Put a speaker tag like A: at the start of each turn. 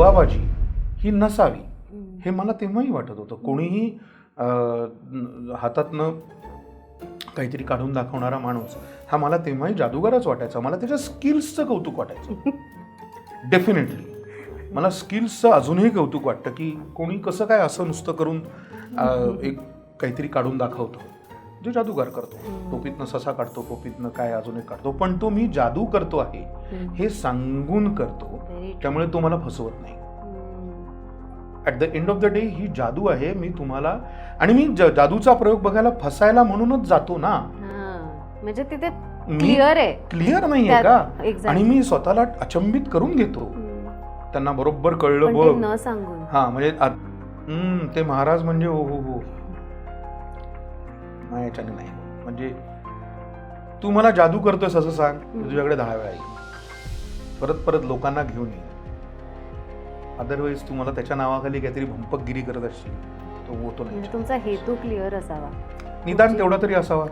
A: दुवाबाजी ही नसावी. हे मला तेव्हाही वाटत होतं. कोणीही हातातनं काहीतरी काढून दाखवणारा माणूस हा मला तेव्हाही जादूगारच वाटायचा. मला त्याच्या स्किल्सचं कौतुक वाटायचं. डेफिनेटली मला स्किल्सचं अजूनही कौतुक वाटतं की कोणी कसं काय असं नुसतं करून एक काहीतरी काढून दाखवतो. जे जादूगार करतो टोपीतनं ससा काढतो टोपीतनं काय अजून एक काढतो पण तो मी जादू करतो आहे. हे सांगून करतो. त्यामुळे तो मला फसवत नाही. At the end of the day ही जादू आहे मी तुम्हाला आणि मी जादूचा प्रयोग बघायला फसायला म्हणूनच जातो ना
B: हा. म्हणजे तिथे क्लिअर आहे
A: क्लिअर नाही आहे का. आणि मी स्वतःला अचंबित करून घेतो. त्यांना बरोबर कळलं बघ
B: न सांगून
A: हा म्हणजे ते महाराज म्हणजे हो हो हो नाही, याच्याने नाही म्हणजे तू मला जादू करतोयस असं सांग तुझ्याकडे दहा वेळा येईल. परत परत लोकांना घेऊन येईल अदरवाईज तू मला त्याच्या नावाखाली काहीतरी भंपकगिरी करत असशील. तो होतो
B: म्हणजे
A: नाही
B: तुमचा हेतू क्लिअर असावा.
A: निदान तेवढा तरी असावा.